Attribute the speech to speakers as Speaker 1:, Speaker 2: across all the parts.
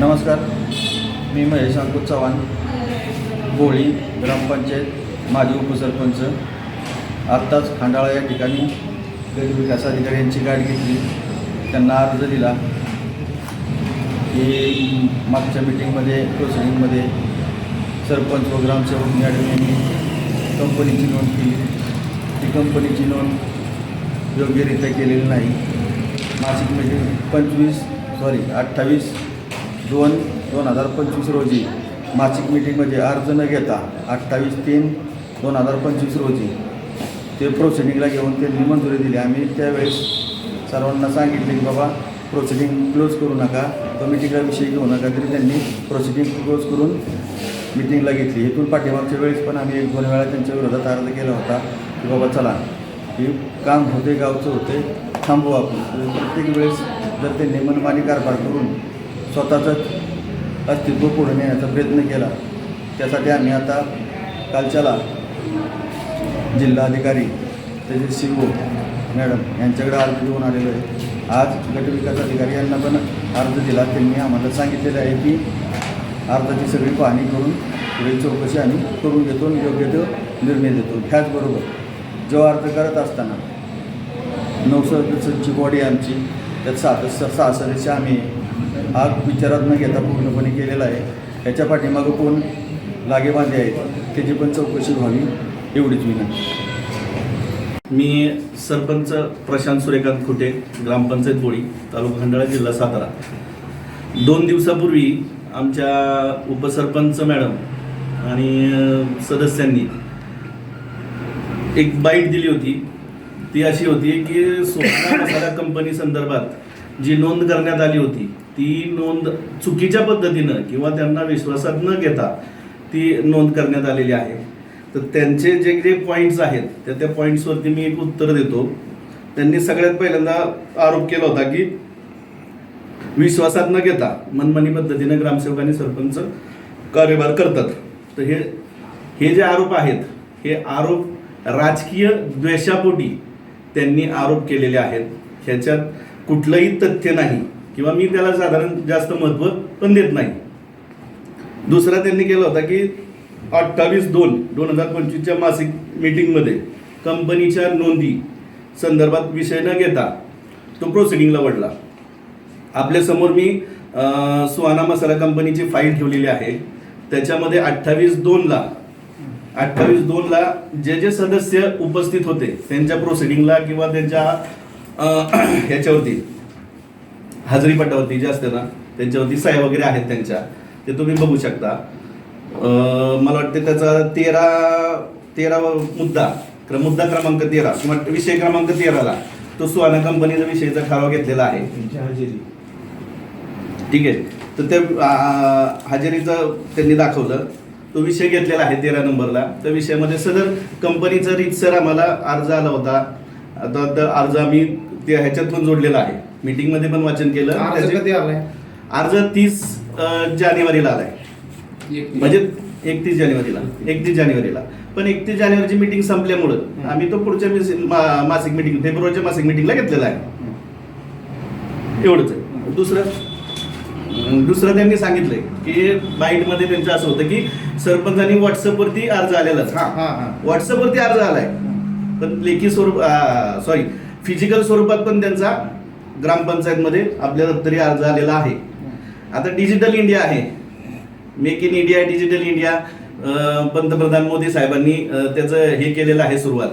Speaker 1: नमस्कार मी महेश अंकुश चव्हाण बोळी ग्रामपंचायत माजी उपसरपंच. आत्ताच खांडाळा या ठिकाणी गरीब विकास अधिकारी यांची गाठ घेतली. त्यांना अर्ज दिला. की मागच्या मिटिंगमध्ये प्रोसिडिंगमध्ये सरपंच व ग्रामसेवक मॅडम यांनी कंपनीची नोंद केली. ती कंपनीची नोंद योग्यरित्या केलेली नाही. मासिक मीटिंग पंचवीस सॉरी अठ्ठावीस दोन दोन हजार पंचवीस रोजी मासिक मीटिंगमध्ये अर्ज न घेता अठ्ठावीस तीन दोन हजार पंचवीस रोजी ते प्रोसिडिंगला घेऊन त्यांनी मंजुरी दिली. आम्ही त्यावेळेस सर्वांना सांगितले की बाबा प्रोसिडिंग क्लोज करू नका कमिटीला विषय घेऊ नका तरी त्यांनी प्रोसिडिंग क्लोज करून मिटिंगला घेतली. इथून पाठीमागच्या वेळेस पण आम्ही एक दोन वेळा त्यांच्या विरोधात अर्ज केला होता की बाबा चला हे काम होते गावचं होते थांबू आपण. प्रत्येक वेळेस जर त्यांनी मनमानी कारभार करून स्वतःचं अस्तित्व पुढे नेण्याचा प्रयत्न केला. त्यासाठी आम्ही आता कालच्याला जिल्हाधिकारी त्याचे सी ओ मॅडम यांच्याकडे अर्ज देऊन आलेलो आहे. आज गटविकास अधिकारी यांना पण अर्ज दिला. त्यांनी आम्हाला सांगितलेलं आहे की अर्जाची सगळी पाहणी करून पुढील चौकशी आम्ही करून घेतो आणि योग्य तो निर्णय देतो. ह्याचबरोबर जो अर्ज करत असताना नऊ सदस्यांची बॉडी आमची त्यात सात सहा सदस्य आम्ही हा विचारात न घेता पूर्णपणे केलेला आहे. याच्या पाठीमागं कोण लागेबांधे आहेत त्याची पण चौकशी व्हावी एवढीच विनंती.
Speaker 2: मी सरपंच प्रशांत सूर्यकांत खुटे ग्रामपंचायत बोळी तालुका खंडाळा जिल्हा सातारा. दोन दिवसापूर्वी आमच्या उपसरपंच मॅडम आणि सदस्यांनी एक बाईट दिली होती. ती अशी होती की सोना मसाला कंपनी संदर्भात जी नोंद करण्यात आली होती ती नोंद चुकीच्या पद्धतीनं किंवा त्यांना विश्वासात न घेता ती नोंद करण्यात आलेली आहे. तर त्यांचे जे जे पॉईंट्स आहेत त्या त्या पॉईंट्सवरती मी एक उत्तर देतो. त्यांनी सगळ्यात पहिल्यांदा आरोप केला होता की विश्वासात न घेता मनमानी पद्धतीनं ग्रामसेवक आणि सरपंच कार्यभार करतात. तर हे हे जे आरोप आहेत हे आरोप राजकीय द्वेषापोटी त्यांनी आरोप केलेले आहेत. ह्याच्यात कुठलंही तथ्य नाही किंवा मी त्याला साधारण जास्त महत्त्व पण देत नाही. दुसरा त्यांनी केला होता की अठ्ठावीस दोन दोन हजार पंचवीसच्या मासिक मीटिंगमध्ये कंपनीच्या नोंदी संदर्भात विषय न घेता तो प्रोसिडिंगला वडला आपल्यासमोर मी सुहाना मसाला कंपनीची फाईल ठेवलेली आहे. त्याच्यामध्ये अठ्ठावीस दोनला अठ्ठावीस दोनला जे जे सदस्य उपस्थित होते त्यांच्या प्रोसिडिंगला किंवा त्यांच्या ह्याच्यावरती हजेरी पटावरती जे असते ना त्यांच्यावरती सह्या वगैरे आहेत त्यांच्या. ते तुम्ही बघू शकता. मला वाटते त्याचा तेरा तेरा मुद्दा क्र- मुद्दा क्रमांक तेरा किंवा विषय क्रमांक तेराला तो सुहाना कंपनीचा विषयीचा ठराव घेतलेला आहे. ठीक आहे. तर त्या आ, हजेरीचं त्यांनी दाखवलं. तो विषय घेतलेला आहे तेरा नंबरला. त्या विषयामध्ये सदर कंपनीचा रीतसर आम्हाला अर्ज आला होता. आता तो अर्ज आम्ही ते ह्याच्यातून जोडलेला आहे. मीटिंगमध्ये पण वाचन केलं.
Speaker 3: अर्ज
Speaker 2: त्याचे-
Speaker 3: कधी आलाय?
Speaker 2: अर्ज तीस जानेवारीला आलाय. म्हणजे एकतीस जानेवारीला. एकतीस जानेवारीला. पण एकतीस जानेवारीची मीटिंग संपल्यामुळं आम्ही तो पुढच्या मिस- मा- मासिक मीटिंग फेब्रुवारीच्या मासिक मीटिंगला घेतलेला आहे. एवढंच आहे. दुसरं? अं, दुसरं त्यांनी सांगितलंय की बाईटमध्ये त्यांचं असं होतं की सरपंचांनी व्हॉट्सअपवरती अर्ज आलेलाच.
Speaker 3: हा हा हा.
Speaker 2: व्हॉट्सअपवरती अर्ज आलाय. पण लेखी स्वरूप सॉरी फिजिकल स्वरूपात पण त्यांचा ग्रामपंचायतमध्ये आपल्या दप्तरी अर्ज आलेला आहे. आता डिजिटल इंडिया आहे. Make in India digital India पंतप्रधान मोदी साहेबांनी त्याचं हे केलेलं आहे सुरुवात.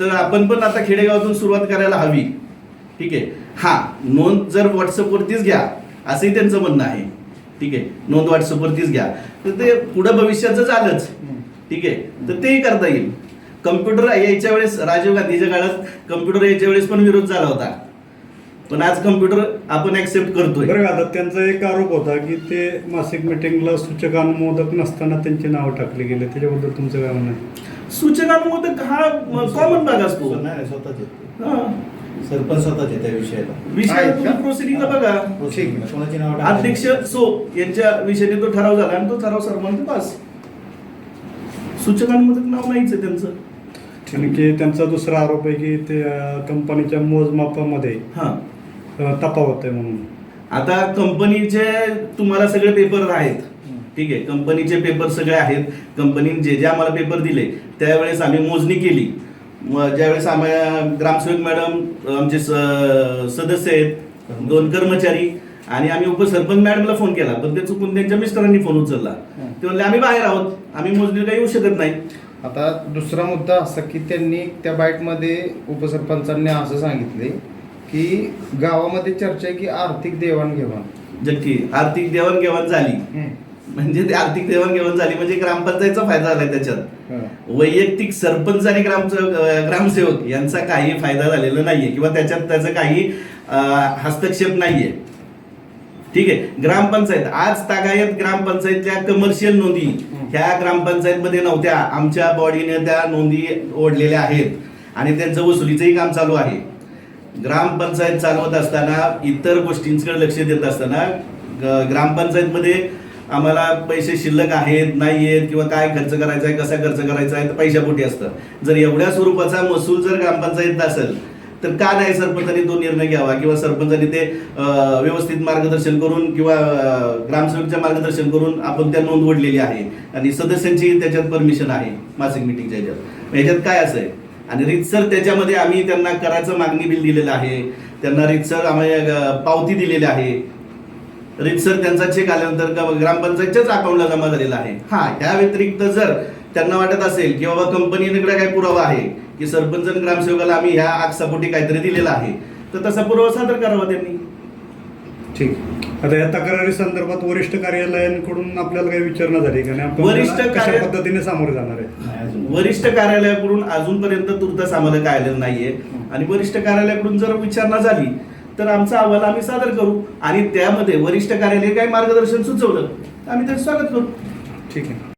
Speaker 2: तर आपण पण आता खेडेगावातून सुरुवात करायला हवी. ठीक आहे? हा नोंद जर व्हॉट्सअपवरतीच घ्या असंही त्यांचं म्हणणं आहे. ठीक आहे? नोंद व्हॉट्सअपवरतीच घ्या. तर ते पुढं भविष्याचं झालंच ठीक आहे? तर तेही करता येईल. कम्प्युटर यायच्या वेळेस राजीव गांधीच्या काळात कम्प्युटर यायच्या वेळेस पण विरोध झाला होता. पण आज कम्प्युटर आपण ऍक्सेप्ट करतोय.
Speaker 4: बरं आता त्यांचा एक आरोप होता की ते मासिक मिटिंगला सूचकानुमोदक नसताना त्यांची नावं टाकली गेले. त्याच्याबद्दल तुमचं काय म्हणणं आहे?
Speaker 2: सूचनानुमोदक हा कॉमन भाग असतो.
Speaker 1: नाही स्वतःच. येते
Speaker 2: हा.
Speaker 1: सरपंच स्वतःच त्या विषयाला.
Speaker 2: विषय? प्रोसिडिंगला बघा. अध्यक्ष सो यांच्या विषयाने तो ठराव झाला आणि तो ठराव सर्वांचे पास. सूचनानुमोदक नाव नाहीच आहे त्यांचं.
Speaker 4: आणखी त्यांचा दुसरा आरोप आहे की ते अं, कंपनीच्या मोजमापामध्ये
Speaker 2: हा.
Speaker 4: अं, तफावत आहे म्हणून.
Speaker 2: आता कंपनीचे तुम्हाला सगळे पेपर आहेत. ठीक आहे. कंपनीचे पेपर सगळे आहेत. कंपनीने जे जे आम्हाला पेपर दिले त्यावेळेस आम्ही मोजणी केली. म- ज्यावेळेस आम्ही ग्रामसेवक मॅडम आमचे स- सदस्य आहेत दोन कर्मचारी आणि आम्ही उपसरपंच मॅडमला फोन केला. पण ते चुकून त्यांच्या मिस्टरांनी फोन उचलला. ते म्हणले आम्ही बाहेर आहोत. आम्ही मोजणीला येऊ शकत नाही.
Speaker 3: आता दुसरा मुद्दा असा की त्यांनी त्या बाईटमध्ये उपसरपंचांनी असं सांगितले की गावामध्ये चर्चा आहे की आर्थिक देवाणघेवाण.
Speaker 2: नक्की आर्थिक देवाणघेवाण झाली. म्हणजे ते आर्थिक देवाणघेवाण झाली म्हणजे ग्रामपंचायतचा फायदा झालाय त्याच्यात. वैयक्तिक सरपंच आणि ग्रामसेवक अं, ग्रामसेवक यांचा काही फायदा झालेला नाहीये किंवा त्याच्यात त्याचा काही हस्तक्षेप नाहीये. ठीक आहे. ग्रामपंचायत. आज तागायत ग्रामपंचायतच्या कमर्शियल नोंदी. ह्या ग्रामपंचायतमध्ये नव्हत्या. आमच्या बॉडीने त्या नोंदी ओढलेल्या आहेत. आणि त्यांचं वसुलीचंही काम चालू आहे. ग्रामपंचायत चालवत असताना इतर गोष्टींकडे लक्ष देत असताना ग- ग्रामपंचायतमध्ये आम्हाला पैसे शिल्लक आहेत नाही आहेत किंवा काय खर्च करायचा आहे कसा खर्च करायचा आहे तर पैशापोटी असतं. जर एवढ्या स्वरूपाचा महसूल जर ग्रामपंचायत असेल तर का नाही सरपंचांनी तो निर्णय घ्यावा? किंवा सरपंचांनी ते व्यवस्थित मार्गदर्शन करून किंवा अं, ग्रामसेवकच्या मार्गदर्शन करून आपण त्या नोंद ओढलेली आहे. आणि सदस्यांची त्याच्यात परमिशन आहे मासिक मिटिंगच्या ह्याच्यात ह्याच्यात काय असं आहे? आणि रितसर त्याच्यामध्ये आम्ही त्यांना कराचं मागणी बिल दिलेलं आहे. त्यांना रितसर आम्ही पावती दिलेली आहे. रितसर त्यांचा चेक आल्यानंतर ग्रामपंचायतच्याच अकाउंटला जमा झालेला आहे. हा त्या व्यतिरिक्त जर त्यांना वाटत असेल की बाबा कंपनीकडे काय पुरावा आहे की सरपंच आणि ग्रामसेवकाला आम्ही ह्या आगसापोटी काहीतरी दिलेला आहे. तर तसा पुरावा सादर करावा त्यांनी.
Speaker 4: ठीक. आता या तक्रारी संदर्भात वरिष्ठ कार्यालयांकडून आपल्याला काही विचारणा झाली का? नाही आपण
Speaker 2: वरिष्ठ
Speaker 4: कशा
Speaker 2: कार्य-
Speaker 4: पद्धतीने सामोरे जाणार आहे?
Speaker 2: वरिष्ठ कार्यालयाकडून अजूनपर्यंत तुर्तास आम्हाला काय आलेलं नाहीये. आणि वरिष्ठ कार्यालयाकडून जर विचारणा झाली तर आमचा अहवाल आम्ही सादर करू. आणि त्यामध्ये वरिष्ठ कार्यालय काही मार्गदर्शन सुचवलं तर आम्ही त्याचं स्वागत करू.
Speaker 4: ठीक आहे.